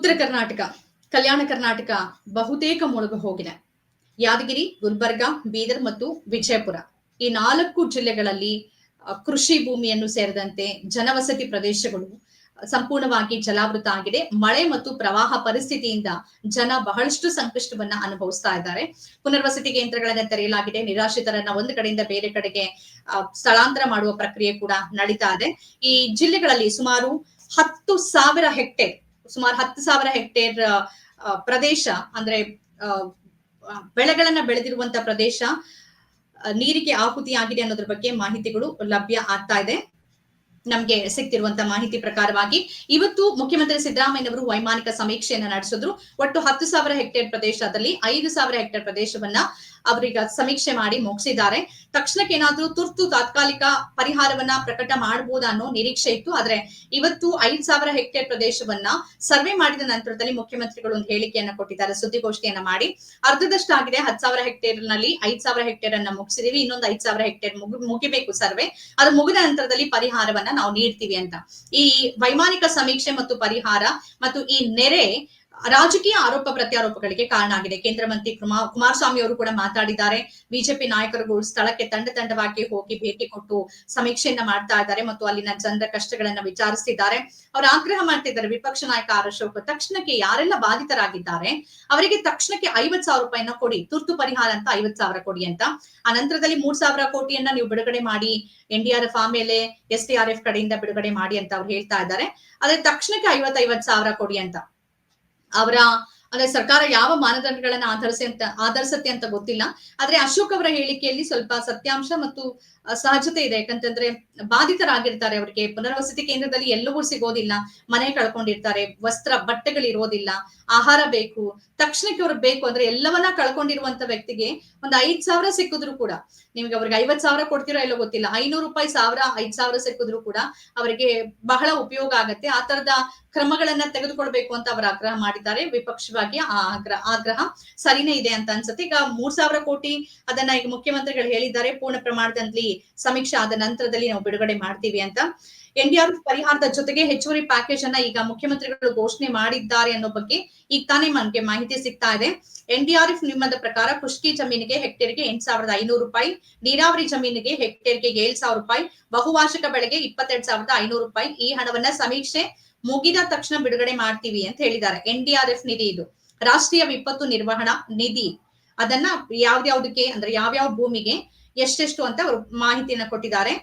ಉತ್ತರ ಕರ್ನಾಟಕ, ಕಲ್ಯಾಣ ಕರ್ನಾಟಕ ಬಹುತೇಕ ಮುಳುಗು ಹೋಗಿದೆ. ಯಾದಗಿರಿ, ಗುಲ್ಬರ್ಗ, ಬೀದರ್ ಮತ್ತು ವಿಜಯಪುರ ಈ ನಾಲ್ಕು ಜಿಲ್ಲೆಗಳಲ್ಲಿ ಕೃಷಿ ಭೂಮಿಯನ್ನು ಸೇರಿದಂತೆ ಜನವಸತಿ ಪ್ರದೇಶಗಳು ಸಂಪೂರ್ಣವಾಗಿ ಜಲಾವೃತ ಆಗಿದೆ. ಮಳೆ ಮತ್ತು ಪ್ರವಾಹ ಪರಿಸ್ಥಿತಿಯಿಂದ ಜನ ಬಹಳಷ್ಟು ಸಂಕಷ್ಟವನ್ನ ಅನುಭವಿಸ್ತಾ ಇದ್ದಾರೆ. ಪುನರ್ವಸತಿ ಕೇಂದ್ರಗಳನ್ನ ತೆರೆಯಲಾಗಿದೆ. ನಿರಾಶ್ರಿತರನ್ನ ಒಂದು ಕಡೆಯಿಂದ ಬೇರೆ ಕಡೆಗೆ ಸ್ಥಳಾಂತರ ಮಾಡುವ ಪ್ರಕ್ರಿಯೆ ಕೂಡ ನಡೀತಾ ಇದೆ. ಈ ಜಿಲ್ಲೆಗಳಲ್ಲಿ ಸುಮಾರು ಹತ್ತು ಸಾವಿರ ಹೆಕ್ಟೇರ್ ಸುಮಾರು ಹತ್ತು ಸಾವಿರ ಹೆಕ್ಟೇರ್ ಪ್ರದೇಶ, ಅಂದ್ರೆ ಬೆಳೆಗಳನ್ನ ಬೆಳೆದಿರುವಂತ ಪ್ರದೇಶ ನೀರಿಗೆ ಆಹುತಿಯಾಗಿದೆ ಅನ್ನೋದ್ರ ಬಗ್ಗೆ ಮಾಹಿತಿಗಳು ಲಭ್ಯ ಆಗ್ತಾ ಇದೆ. ನಮ್ಗೆ ಸಿಕ್ತಿರುವಂತ ಮಾಹಿತಿ ಪ್ರಕಾರವಾಗಿ ಇವತ್ತು ಮುಖ್ಯಮಂತ್ರಿ ಸಿದ್ದರಾಮಯ್ಯನವರು ವೈಮಾನಿಕ ಸಮೀಕ್ಷೆಯನ್ನ ನಡೆಸಿದ್ರು. ಒಟ್ಟು ಹತ್ತು ಸಾವಿರ ಹೆಕ್ಟೇರ್ ಪ್ರದೇಶದಲ್ಲಿ ಐದು ಸಾವಿರ ಹೆಕ್ಟೇರ್ ಪ್ರದೇಶವನ್ನ ಅವರೀಗ ಸಮೀಕ್ಷೆ ಮಾಡಿ ಮುಗಿಸಿದ್ದಾರೆ. ತಕ್ಷಣಕ್ಕೆ ಏನಾದ್ರೂ ತುರ್ತು ತಾತ್ಕಾಲಿಕ ಪರಿಹಾರವನ್ನ ಪ್ರಕಟ ಮಾಡಬಹುದು ಅನ್ನೋ ನಿರೀಕ್ಷೆ ಇತ್ತು. ಆದ್ರೆ ಇವತ್ತು ಐದ್ ಸಾವಿರ ಹೆಕ್ಟೇರ್ ಪ್ರದೇಶವನ್ನ ಸರ್ವೆ ಮಾಡಿದ ನಂತರದಲ್ಲಿ ಮುಖ್ಯಮಂತ್ರಿಗಳು ಒಂದು ಹೇಳಿಕೆಯನ್ನ ಕೊಟ್ಟಿದ್ದಾರೆ. ಸುದ್ದಿಗೋಷ್ಠಿಯನ್ನ ಮಾಡಿ ಅರ್ಧದಷ್ಟು ಆಗಿದೆ. ಹತ್ತು ಸಾವಿರ ಹೆಕ್ಟೇರ್ನಲ್ಲಿ ಐದ್ ಸಾವಿರ ಹೆಕ್ಟೇರ್ ಅನ್ನ ಮುಗಿಸಿದೀವಿ. ಇನ್ನೊಂದು ಐದ್ ಸಾವಿರ ಹೆಕ್ಟೇರ್ ಮುಗಿ ಮುಗಿಬೇಕು ಸರ್ವೆ. ಅದು ಮುಗಿದ ನಂತರದಲ್ಲಿ ಪರಿಹಾರವನ್ನ ನಾವು ನೀಡ್ತೀವಿ ಅಂತ. ಈ ವೈಮಾನಿಕ ಸಮೀಕ್ಷೆ ಮತ್ತು ಪರಿಹಾರ ಮತ್ತು ಈ ನೆರೆ ರಾಜಕೀಯ ಆರೋಪ ಪ್ರತ್ಯಾರೋಪಗಳಿಗೆ ಕಾರಣ ಆಗಿದೆ. ಕೇಂದ್ರ ಮಂತ್ರಿ ಕುಮಾರ್ ಕುಮಾರಸ್ವಾಮಿ ಅವರು ಕೂಡ ಮಾತಾಡಿದ್ದಾರೆ. ಬಿಜೆಪಿ ನಾಯಕರುಗಳು ಸ್ಥಳಕ್ಕೆ ತಂಡ ತಂಡವಾಗಿ ಹೋಗಿ ಭೇಟಿ ಕೊಟ್ಟು ಸಮೀಕ್ಷೆಯನ್ನ ಮಾಡ್ತಾ ಇದ್ದಾರೆ ಮತ್ತು ಅಲ್ಲಿನ ಜನರ ಕಷ್ಟಗಳನ್ನ ವಿಚಾರಿಸಿದ್ದಾರೆ ಅವರು ಆಗ್ರಹ ಮಾಡ್ತಿದ್ದಾರೆ. ವಿಪಕ್ಷ ನಾಯಕ ಆರ್ ಅಶೋಕ್ ತಕ್ಷಣಕ್ಕೆ ಯಾರೆಲ್ಲ ಬಾಧಿತರಾಗಿದ್ದಾರೆ, ಅವರಿಗೆ ತಕ್ಷಣಕ್ಕೆ ಐವತ್ ಸಾವಿರ ರೂಪಾಯಿನ ಕೊಡಿ, ತುರ್ತು ಪರಿಹಾರ ಅಂತ ಐವತ್ ಸಾವಿರ ಕೊಡಿ ಅಂತ. ಆ ನಂತರದಲ್ಲಿ ಮೂರ್ ಸಾವಿರ ಕೋಟಿಯನ್ನ ನೀವು ಬಿಡುಗಡೆ ಮಾಡಿ, ಎನ್ ಡಿ ಆರ್ ಎಫ್ ಆಮೇಲೆ ಎಸ್ ಡಿ ಆರ್ ಎಫ್ ಕಡೆಯಿಂದ ಬಿಡುಗಡೆ ಮಾಡಿ ಅಂತ ಅವ್ರು ಹೇಳ್ತಾ ಇದ್ದಾರೆ. ಆದ್ರೆ ತಕ್ಷಣಕ್ಕೆ ಐವತ್ ಐವತ್ ಸಾವಿರ ಕೊಡಿ ಅಂತ. ಅವರ, ಅಂದ್ರೆ ಸರ್ಕಾರ ಯಾವ ಮಾನದಂಡಗಳನ್ನ ಆಧರಿಸಿ ಅಂತ, ಆಧರಿಸತ್ತೆ ಅಂತ ಗೊತ್ತಿಲ್ಲ. ಆದ್ರೆ ಅಶೋಕ್ ಅವರ ಹೇಳಿಕೆಯಲ್ಲಿ ಸ್ವಲ್ಪ ಸತ್ಯಾಂಶ ಮತ್ತು ಸಹಜತೆ ಇದೆ. ಯಾಕಂತಂದ್ರೆ ಬಾಧಿತರಾಗಿರ್ತಾರೆ ಅವರಿಗೆ. ಪುನರ್ವಸತಿ ಕೇಂದ್ರದಲ್ಲಿ ಎಲ್ಲವೂ ಸಿಗೋದಿಲ್ಲ. ಮನೆ ಕಳ್ಕೊಂಡಿರ್ತಾರೆ. ವಸ್ತ್ರ ಬಟ್ಟೆಗಳಿರೋದಿಲ್ಲ ಆಹಾರ ಬೇಕು. ತಕ್ಷಣಕ್ಕೆ ಅವ್ರಿಗೆ ಬೇಕು ಅಂದ್ರೆ ಎಲ್ಲವನ್ನ ಕಳ್ಕೊಂಡಿರುವಂತ ವ್ಯಕ್ತಿಗೆ ಒಂದ್ ಐದ್ ಸಾವಿರ ಸಿಕ್ಕಿದ್ರು ಕೂಡ. ನಿಮ್ಗೆ ಅವ್ರಿಗೆ ಐವತ್ ಸಾವಿರ ಕೊಡ್ತೀರೋ ಇಲ್ಲೋ ಗೊತ್ತಿಲ್ಲ. ಐನೂರು ರೂಪಾಯಿ ಸಾವಿರ, ಐದ್ ಸಾವಿರ ಸಿಕ್ಕಿದ್ರು ಕೂಡ ಅವರಿಗೆ ಬಹಳ ಉಪಯೋಗ ಆಗತ್ತೆ. ಆ ತರದ ಕ್ರಮಗಳನ್ನ ತೆಗೆದುಕೊಳ್ಬೇಕು ಅಂತ ಅವರು ಆಗ್ರಹ ಮಾಡಿದ್ದಾರೆ. ವಿಪಕ್ಷವಾಗಿ ಆ ಆಗ್ರಹ ಆಗ್ರಹ ಸರಿನೇ ಇದೆ ಅಂತ ಅನ್ಸುತ್ತೆ. ಈಗ ಮೂರ್ ಸಾವಿರ ಕೋಟಿ ಅದನ್ನ ಈಗ ಮುಖ್ಯಮಂತ್ರಿಗಳು ಹೇಳಿದ್ದಾರೆ. ಪೂರ್ಣ ಪ್ರಮಾಣದಲ್ಲಿ ಸಮೀಕ್ಷೆ ಆದ ನಂತರದಲ್ಲಿ ನಾವು ಬಿಡುಗಡೆ ಮಾಡ್ತೀವಿ ಅಂತ. ಎನ್ ಡಿ ಆರ್ ಪರಿಹಾರದ ಜೊತೆಗೆ ಹೆಚ್ಚುವರಿ ಪ್ಯಾಕೇಜ್ ಅನ್ನ ಈಗ ಮುಖ್ಯಮಂತ್ರಿಗಳು ಘೋಷಣೆ ಮಾಡಿದ್ದಾರೆ ಅನ್ನೋ ಬಗ್ಗೆ ಈಗ ತಾನೇ ನಮ್ಗೆ ಮಾಹಿತಿ ಸಿಗ್ತಾ ಇದೆ. ಎನ್ ಡಿಆರ್ ಎಫ್ ನಿಮ್ಮದ ಪ್ರಕಾರ ಕುಷ್ಕಿ ಜಮೀನಿಗೆ ಹೆಕ್ಟೇರ್ಗೆ ಎಂಟ್ ಸಾವಿರದ ಐನೂರು ರೂಪಾಯಿ, ನೀರಾವರಿ ಜಮೀನಿಗೆ ಹೆಕ್ಟೇರ್ಗೆ ಏಳ್ ಸಾವಿರ ರೂಪಾಯಿ, ಬಹುವಾರ್ಷಿಕ ಬೆಳೆಗೆ ಇಪ್ಪತ್ತೆರಡ್ ಸಾವಿರದ ಐನೂರು ರೂಪಾಯಿ ಈ ಹಣವನ್ನ ಸಮೀಕ್ಷೆ ಮುಗಿದ ತಕ್ಷಣ ಬಿಡುಗಡೆ ಮಾಡ್ತೀವಿ ಅಂತ ಹೇಳಿದ್ದಾರೆ. ಎನ್ಡಿಆರ್ಎಫ್ ನಿಧಿ ಇದು. ರಾಷ್ಟ್ರೀಯ ವಿಪತ್ತು ನಿರ್ವಹಣಾ ನಿಧಿ. ಅದನ್ನ ಯಾವ್ದ್ಯಾವ್ದಕ್ಕೆ ಅಂದ್ರೆ ಯಾವ್ಯಾವ ಭೂಮಿಗೆ ಎಷ್ಟೆಷ್ಟು ಅಂತ ಅವರು ಮಾಹಿತಿಯನ್ನ ಕೊಟ್ಟಿದ್ದಾರೆ.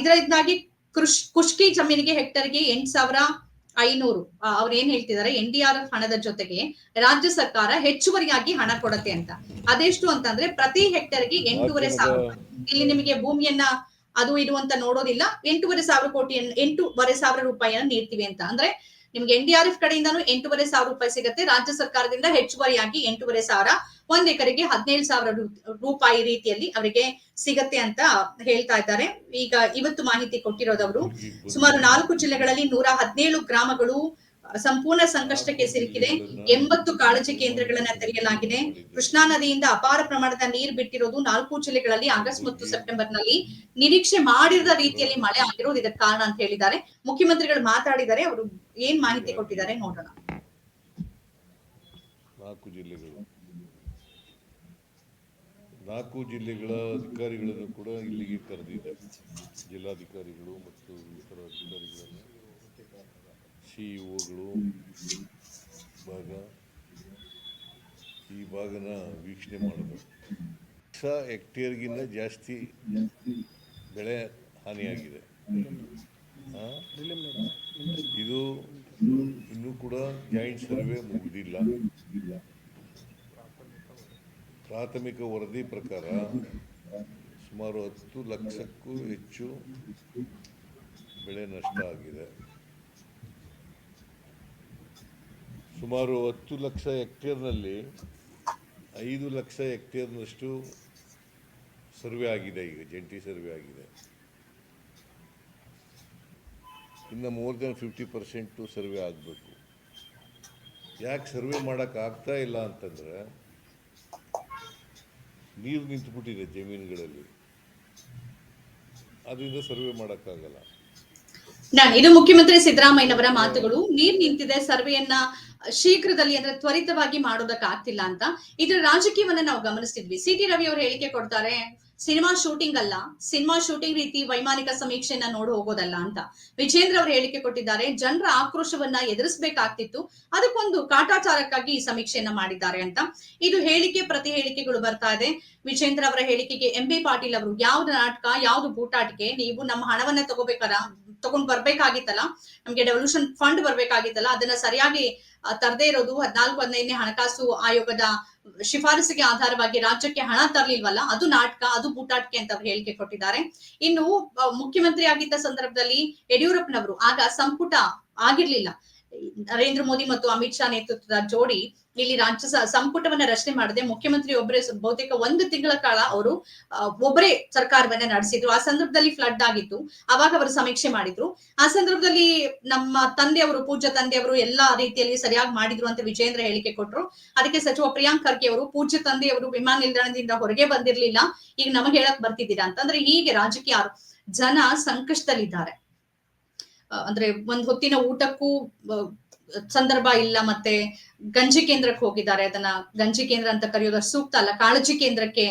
ಇದರಿಂದಾಗಿ ಕೃಷ್ ಕುಷ್ಕಿ ಜಮೀನಿಗೆ ಹೆಕ್ಟರ್ಗೆ ಎಂಟ್ ಸಾವಿರ ಐನೂರು. ಅವ್ರು ಏನ್ ಹೇಳ್ತಿದ್ದಾರೆ? ಎನ್ ಡಿ ಆರ್ ಎಫ್ ಹಣದ ಜೊತೆಗೆ ರಾಜ್ಯ ಸರ್ಕಾರ ಹೆಚ್ಚುವರಿಯಾಗಿ ಹಣ ಕೊಡತ್ತೆ ಅಂತ. ಅದೆಷ್ಟು ಅಂತಂದ್ರೆ ಪ್ರತಿ ಹೆಕ್ಟರ್ಗೆ ಎಂಟೂವರೆ ಸಾವಿರ. ಇಲ್ಲಿ ನಿಮಗೆ ಭೂಮಿಯನ್ನ ಅದು ಇದು ಅಂತ ನೋಡೋದಿಲ್ಲ. ಎಂಟೂವರೆ ಸಾವಿರ ಕೋಟಿ ಎಂಟೂವರೆ ಸಾವಿರ ರೂಪಾಯಿಯನ್ನ ನೀಡ್ತೀವಿ ಅಂತ. ಅಂದ್ರೆ ನಿಮ್ಗೆ ಎನ್ ಡಿ ಆರ್ ಎಫ್ ಕಡೆಯಿಂದಾನು ಎಂಟೂವರೆ ಸಾವಿರ ರೂಪಾಯಿ ಸಿಗುತ್ತೆ. ರಾಜ್ಯ ಸರ್ಕಾರದಿಂದ ಹೆಚ್ಚುವರಿಯಾಗಿ ಎಂಟೂವರೆ ಸಾವಿರ ಒಂದ್ ಎಕರೆಗೆ ಹದಿನೇಳು ಸಾವಿರ ರೂಪಾಯಿ ರೀತಿಯಲ್ಲಿ ಅವರಿಗೆ ಸಿಗತ್ತೆ ಅಂತ ಹೇಳ್ತಾ ಇದ್ದಾರೆ. ಈಗ ಇವತ್ತು ಮಾಹಿತಿ ಕೊಟ್ಟಿರೋದವರು. ಸುಮಾರು ನಾಲ್ಕು ಜಿಲ್ಲೆಗಳಲ್ಲಿ ನೂರ ಹದಿನೇಳು ಗ್ರಾಮಗಳು ಸಂಪೂರ್ಣ ಸಂಕಷ್ಟಕ್ಕೆ ಸಿಲುಕಿದೆ. ಎಂಬತ್ತು ಕಾಳಜಿ ಕೇಂದ್ರಗಳನ್ನ ತೆರೆಯಲಾಗಿದೆ. ಕೃಷ್ಣಾ ನದಿಯಿಂದ ಅಪಾರ ಪ್ರಮಾಣದ ನೀರು ಬಿಟ್ಟಿರೋದು ನಾಲ್ಕು ಜಿಲ್ಲೆಗಳಲ್ಲಿ ಆಗಸ್ಟ್ ಮತ್ತು ಸೆಪ್ಟೆಂಬರ್ನಲ್ಲಿ ನಿರೀಕ್ಷೆ ಮಾಡಿರದ ರೀತಿಯಲ್ಲಿ ಮಳೆ ಆಗಿರೋದು ಇದಕ್ಕೆ ಕಾರಣ ಅಂತ ಹೇಳಿದ್ದಾರೆ. ಮುಖ್ಯಮಂತ್ರಿಗಳು ಮಾತಾಡಿದ್ದಾರೆ. ಅವರು ಏನ್ ಮಾಹಿತಿ ಕೊಟ್ಟಿದ್ದಾರೆ ನೋಡೋಣ. ನಾಲ್ಕು ಜಿಲ್ಲೆಗಳು. ನಾಲ್ಕು ಜಿಲ್ಲೆಗಳ ಅಧಿಕಾರಿಗಳನ್ನು ಕೂಡ ಇಲ್ಲಿಗೆ ಕರೆದಿದೆ ಜಿಲ್ಲಾಧಿಕಾರಿಗಳು ಮತ್ತು ಇತರ ಅಧಿಕಾರಿಗಳನ್ನು. ಸಿಇಒಗಳು ಭಾಗ. ಈ ಭಾಗನ ವೀಕ್ಷಣೆ ಮಾಡಬೇಕು. ಸ ಹೆಕ್ಟೇರ್ಗಿಂತ ಜಾಸ್ತಿ ಬೆಳೆ ಹಾನಿಯಾಗಿದೆ. ಇದು ಇನ್ನೂ ಕೂಡ ಜಾಯಿಂಟ್ ಸರ್ವೆ ಮುಗಿದಿಲ್ಲ. ಪ್ರಾಥಮಿಕ ವರದಿ ಪ್ರಕಾರ ಸುಮಾರು ಹತ್ತು ಲಕ್ಷಕ್ಕೂ ಹೆಚ್ಚು ಬೆಳೆ ನಷ್ಟ ಆಗಿದೆ. ಸುಮಾರು ಹತ್ತು ಲಕ್ಷ ಹೆಕ್ಟೇರ್ನಲ್ಲಿ ಐದು ಲಕ್ಷ ಹೆಕ್ಟೇರ್ನಷ್ಟು ಸರ್ವೆ ಆಗಿದೆ ಈಗ ಜಂಟಿ ಸರ್ವೆ ಆಗಿದೆ. ಇನ್ನು more than fifty percent survey ಆಗಬೇಕು. ಯಾಕೆ ಸರ್ವೆ ಮಾಡೋಕ್ಕಾಗ್ತಾ ಇಲ್ಲ ಅಂತಂದರೆ, ನೀರು ನಿಂತುಬಿಟ್ಟಿದೆ ಜಮೀನುಗಳಲ್ಲಿ. ಅದರಿಂದ ಸರ್ವೆ ಮಾಡೋಕ್ಕಾಗಲ್ಲ ಇದು ಮುಖ್ಯಮಂತ್ರಿ ಸಿದ್ದರಾಮಯ್ಯನವರ ಮಾತುಗಳು. ನೀರ್ ನಿಂತಿದೆ, ಸರ್ವೆಯನ್ನ ಶೀಘ್ರದಲ್ಲಿ ಅಂದ್ರೆ ತ್ವರಿತವಾಗಿ ಮಾಡೋದಕ್ಕಾಗ್ತಿಲ್ಲ ಅಂತ. ಇದ್ರ ರಾಜಕೀಯವನ್ನ ನಾವು ಗಮನಿಸ್ತಿದ್ವಿ. ಸಿ ಟಿ ರವಿ ಅವರು ಹೇಳಿಕೆ ಕೊಡ್ತಾರೆ, ಸಿನಿಮಾ ಶೂಟಿಂಗ್ ಅಲ್ಲ, ಸಿನಿಮಾ ಶೂಟಿಂಗ್ ರೀತಿ ವೈಮಾನಿಕ ಸಮೀಕ್ಷೆಯನ್ನ ನೋಡ್ ಹೋಗೋದಲ್ಲ ಅಂತ. ವಿಜೇಂದ್ರ ಅವರು ಹೇಳಿಕೆ ಕೊಟ್ಟಿದ್ದಾರೆ, ಜನರ ಆಕ್ರೋಶವನ್ನ ಎದುರಿಸಬೇಕಾಗ್ತಿತ್ತು, ಅದಕ್ಕೊಂದು ಕಾಟಾಚಾರಕ್ಕಾಗಿ ಈ ಸಮೀಕ್ಷೆಯನ್ನ ಮಾಡಿದ್ದಾರೆ ಅಂತ. ಇದು ಹೇಳಿಕೆ ಪ್ರತಿ ಹೇಳಿಕೆಗಳು ಬರ್ತಾ ಇದೆ. ವಿಜೇಂದ್ರ ಅವರ ಹೇಳಿಕೆಗೆ ಎಂ ಬಿ ಪಾಟೀಲ್ ಅವರು, ಯಾವ್ದು ನಾಟಕ, ಯಾವ್ದು ಬೂಟಾಟಿಕೆ, ನೀವು ನಮ್ಮ ಹಣವನ್ನ ತಗೋಬೇಕಲ್ಲ ತಗೊಂಡ್ ಬರ್ಬೇಕಾಗಿತ್ತಲ್ಲ, ನಮ್ಗೆ ಡೆವಲ್ಯೂಷನ್ ಫಂಡ್ ಬರ್ಬೇಕಾಗಿತ್ತಲ್ಲ, ಅದನ್ನ ಸರಿಯಾಗಿ ತರದೇ ಇರೋದು ಹದಿನಾಲ್ಕು, ಹದಿನೈದನೇ ಹಣಕಾಸು ಆಯೋಗದ ಶಿಫಾರಸಿಗೆ ಆಧಾರವಾಗಿ ರಾಜ್ಯಕ್ಕೆ ಹಣ ತರಲಿಲ್ವಲ್ಲ, ಅದು ನಾಟಕ, ಅದು ಬೂಟಾಟಿಕೆ ಅಂತ ಅವ್ರು ಹೇಳಿಕೆ ಕೊಟ್ಟಿದ್ದಾರೆ. ಇನ್ನು ಮುಖ್ಯಮಂತ್ರಿ ಆಗಿದ್ದ ಸಂದರ್ಭದಲ್ಲಿ ಯಡಿಯೂರಪ್ಪನವರು ಆಗ ಸಂಪುಟ ಆಗಿರ್ಲಿಲ್ಲ. ನರೇಂದ್ರ ಮೋದಿ ಮತ್ತು ಅಮಿತ್ ಶಾ ನೇತೃತ್ವದ ಜೋಡಿ ಇಲ್ಲಿ ರಾಜ್ಯ ಸಂಪುಟವನ್ನ ರಚನೆ ಮಾಡದೆ ಮುಖ್ಯಮಂತ್ರಿ ಒಬ್ಬರೇ ಬಹುತೇಕ ಒಂದು ತಿಂಗಳ ಕಾಲ ಅವರು ಒಬ್ಬರೇ ಸರ್ಕಾರವನ್ನ ನಡೆಸಿದ್ರು. ಆ ಸಂದರ್ಭದಲ್ಲಿ ಫ್ಲಡ್ ಆಗಿತ್ತು. ಅವಾಗ ಅವರು ಸಮೀಕ್ಷೆ ಮಾಡಿದ್ರು. ಆ ಸಂದರ್ಭದಲ್ಲಿ ನಮ್ಮ ತಂದೆಯವರು, ಪೂಜ್ಯ ತಂದೆಯವರು ಎಲ್ಲಾ ರೀತಿಯಲ್ಲಿ ಸರಿಯಾಗಿ ಮಾಡಿದ್ರು ಅಂತ ವಿಜೇಂದ್ರ ಹೇಳಿಕೆ ಕೊಟ್ರು. ಅದಕ್ಕೆ ಸಚಿವ ಪ್ರಿಯಾಂಕ್ ಖರ್ಗೆ ಅವರು, ಪೂಜ್ಯ ತಂದೆಯವರು ವಿಮಾನ ನಿಲ್ದಾಣದಿಂದ ಹೊರಗೆ ಬಂದಿರ್ಲಿಲ್ಲ. ಈಗ ನಮಗೆ ಹೇಳಕ್ ಬರ್ತಿದ್ದೀರಾ ಅಂತಂದ್ರೆ, ಹೀಗೆ ರಾಜಕೀಯ ಜನ ಸಂಕಷ್ಟದಲ್ಲಿದ್ದಾರೆ. ಅಂದ್ರೆ ಒಂದ್ ಹೊತ್ತಿನ ಊಟಕ್ಕೂ ಸಂದರ್ಭ ಇಲ್ಲ ಮತ್ತೆ ಗಂಜಿ ಕೇಂದ್ರಕ್ಕೆ ಹೋಗಿದ್ದಾರೆ. ಅದನ್ನ ಗಂಜಿ ಕೇಂದ್ರ ಅಂತ ಕರೆಯೋದು ಸೂಕ್ತ ಅಲ್ಲ. ಕಾಳಜಿ ಕೇಂದ್ರಕ್ಕೆ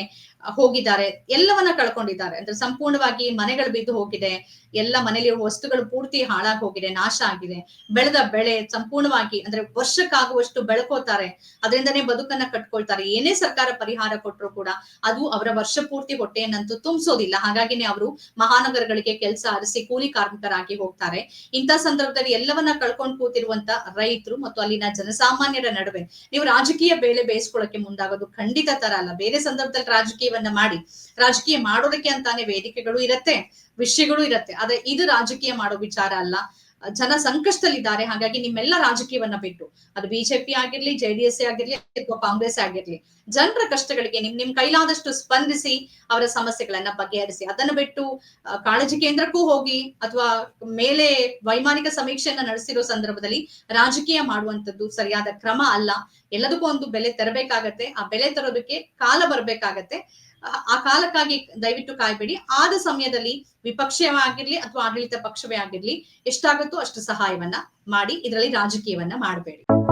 ಹೋಗಿದ್ದಾರೆ, ಎಲ್ಲವನ್ನ ಕಳ್ಕೊಂಡಿದ್ದಾರೆ. ಅಂದ್ರೆ ಸಂಪೂರ್ಣವಾಗಿ ಮನೆಗಳು ಬಿದ್ದು ಹೋಗಿದೆ, ಎಲ್ಲ ಮನೇಲಿ ವಸ್ತುಗಳು ಪೂರ್ತಿ ಹಾಳಾಗಿ ಹೋಗಿದೆ, ನಾಶ ಆಗಿದೆ. ಬೆಳೆದ ಬೆಳೆ ಸಂಪೂರ್ಣವಾಗಿ ಅಂದ್ರೆ ವರ್ಷಕ್ಕಾಗುವಷ್ಟು ಬೆಳ್ಕೋತಾರೆ ಅದರಿಂದನೇ ಬದುಕನ್ನ ಕಟ್ಕೊಳ್ತಾರೆ. ಏನೇ ಸರ್ಕಾರ ಪರಿಹಾರ ಕೊಟ್ಟರು ಕೂಡ ಅದು ಅವರ ವರ್ಷ ಪೂರ್ತಿ ಹೊಟ್ಟೆಯನ್ನಂತೂ ತುಂಬಿಸೋದಿಲ್ಲ. ಹಾಗಾಗಿನೇ ಅವರು ಮಹಾನಗರಗಳಿಗೆ ಕೆಲಸ ಅರಸಿ ಕೂಲಿ ಕಾರ್ಮಿಕರಾಗಿ ಹೋಗ್ತಾರೆ. ಇಂಥ ಸಂದರ್ಭದಲ್ಲಿ ಎಲ್ಲವನ್ನ ಕಳ್ಕೊಂಡು ಕೂತಿರುವಂತ ರೈತರು ಮತ್ತು ಅಲ್ಲಿನ ಜನಸಾಮಾನ್ಯರ ನಡುವೆ ನೀವು ರಾಜಕೀಯ ಬೇಳೆ ಬೇಯಿಸ್ಕೊಳ್ಳಕ್ಕೆ ಮುಂದಾಗೋದು ಖಂಡಿತ ತರ ಅಲ್ಲ. ಬೇರೆ ಸಂದರ್ಭದಲ್ಲಿ ರಾಜಕೀಯವನ್ನ ಮಾಡಿ. ರಾಜಕೀಯ ಮಾಡೋದಕ್ಕೆ ಅಂತಾನೆ ವೇದಿಕೆಗಳು ಇರತ್ತೆ, ವಿಷಯಗಳು ಇರತ್ತೆ. ಆದ್ರೆ ಇದು ರಾಜಕೀಯ ಮಾಡೋ ವಿಚಾರ ಅಲ್ಲ. ಜನ ಸಂಕಷ್ಟದಲ್ಲಿದ್ದಾರೆ. ಹಾಗಾಗಿ ನಿಮ್ಮೆಲ್ಲ ರಾಜಕೀಯವನ್ನ ಬಿಟ್ಟು, ಅದು ಬಿಜೆಪಿ ಆಗಿರ್ಲಿ ಜೆಡಿಎಸ್ ಆಗಿರ್ಲಿ ಅಥವಾ ಕಾಂಗ್ರೆಸ್ ಆಗಿರ್ಲಿ, ಜನರ ಕಷ್ಟಗಳಿಗೆ ನಿಮ್ ನಿಮ್ ಕೈಲಾದಷ್ಟು ಸ್ಪಂದಿಸಿ ಅವರ ಸಮಸ್ಯೆಗಳನ್ನ ಬಗೆಹರಿಸಿ, ಅದನ್ನ ಬಿಟ್ಟು ಕಾಳಜಿ ಕೇಂದ್ರಕ್ಕೂ ಹೋಗಿ ಅಥವಾ ಮೇಲೆ ವೈಮಾನಿಕ ಸಮೀಕ್ಷೆಯನ್ನ ನಡೆಸಿರೋ ಸಂದರ್ಭದಲ್ಲಿ ರಾಜಕೀಯ ಮಾಡುವಂತದ್ದು ಸರಿಯಾದ ಕ್ರಮ ಅಲ್ಲ. ಎಲ್ಲದಕ್ಕೂ ಒಂದು ಬೆಲೆ ತರಬೇಕಾಗತ್ತೆ. ಆ ಬೆಲೆ ತರೋದಕ್ಕೆ ಕಾಲ ಬರ್ಬೇಕಾಗತ್ತೆ. ಆ ಕಾಲಕ್ಕಾಗಿ ದಯವಿಟ್ಟು ಕಾಯ್ಬೇಡಿ. ಆದ ಸಮಯದಲ್ಲಿ ವಿಪಕ್ಷವಾಗಿರ್ಲಿ ಅಥವಾ ಆಡಳಿತ ಪಕ್ಷವೇ ಆಗಿರ್ಲಿ, ಎಷ್ಟಾಗುತ್ತೋ ಅಷ್ಟು ಸಹಾಯವನ್ನ ಮಾಡಿ, ಇದರಲ್ಲಿ ರಾಜಕೀಯವನ್ನ ಮಾಡಬೇಡಿ.